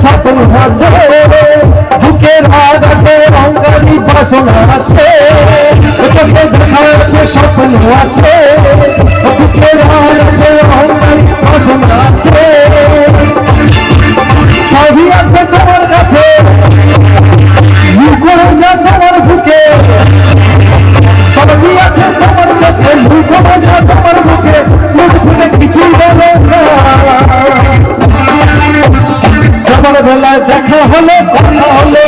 শাসন আছে বুকের আগাতে অঙ্গালি বাসন আছে চোখে দেখা আছে স্বপ্ন আছে বেলায় দেখা হলে কথা হলে